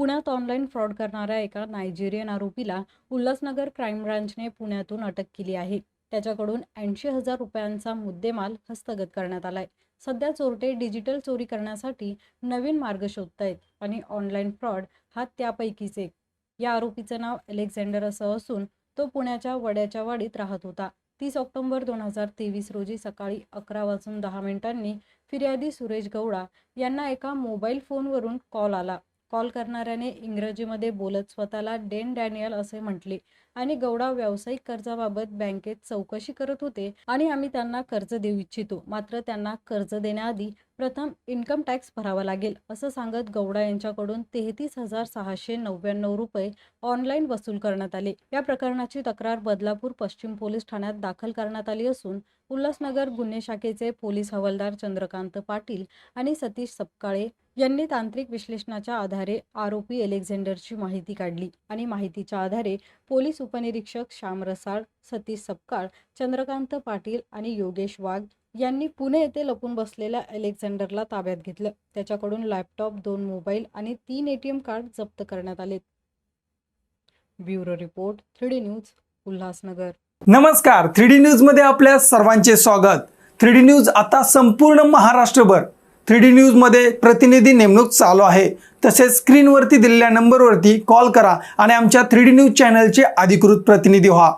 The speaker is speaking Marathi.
पुण्यात ऑनलाईन फ्रॉड करणाऱ्या एका नायजेरियन आरोपीला उल्हासनगर क्राईम ब्रांचने पुण्यातून अटक केली आहे. त्याच्याकडून ऐंशी हजार रुपयांचा मुद्देमाल हस्तगत करण्यात आलाय. सध्या चोरटे डिजिटल चोरी करण्यासाठी नवीन मार्ग शोधत आहेत आणि ऑनलाईन फ्रॉड हा त्यापैकीच एक. या आरोपीचं नाव अलेक्झांडर असं असून तो पुण्याच्या वड्याच्या वाडीत राहत होता. तीस ऑक्टोबर दोन हजार तेवीस रोजी सकाळी अकरा वाजून दहा मिनिटांनी फिर्यादी सुरेश गौडा यांना एका मोबाईल फोनवरून कॉल आला. कॉल करणाऱ्याने इंग्रजीमध्ये बोलत स्वतःला डेन डॅनियल असे म्हटले. आणि गौडा व्यावसायिक कर्जाबाबत बँकेत चौकशी करत होते आणि आम्ही त्यांना कर्ज देऊ इच्छितो. मात्र त्यांना कर्ज देण्याआधी प्रथम इन्कम टॅक्स भरावा लागेल असं सांगत गौडा यांच्याकडून तेहतीस हजार सहाशे नव्याण्णव रुपये ऑनलाईन वसूल करण्यात आले. या प्रकरणाची तक्रार बदलापूर पश्चिम पोलीस ठाण्यात दाखल करण्यात आली असून उल्हासनगर गुन्हे शाखेचे पोलीस हवालदार चंद्रकांत पाटील आणि सतीश सपकाळे यांनी तांत्रिक विश्लेषणाच्या आधारे आरोपी अलेक्झांडरची माहिती काढली आणि माहितीच्या आधारे पोलीस उपनिरीक्षक श्याम रसाळ सतीश सपकाळ चंद्रकांत पाटील आणि योगेश वाघ यांनी पुणे येथे लपून बसलेल्या अलेक्झांडरला ताब्यात घेतलं. त्याच्याकडून लॅपटॉप दोन मोबाईल आणि तीन एटीएम कार्ड जप्त करण्यात आले. Bureau report three D news Ulhasnagar. नमस्कार. थ्री डी न्यूजमध्ये आपल्या सर्वांचे स्वागत. थ्री डी न्यूज आता संपूर्ण महाराष्ट्रभर. थ्री डी न्यूजमध्ये प्रतिनिधी नेमणूक चालू आहे. तसेच स्क्रीनवरती दिलेल्या नंबरवरती कॉल करा आणि आमच्या थ्री डी न्यूज चॅनलचे अधिकृत प्रतिनिधी व्हा.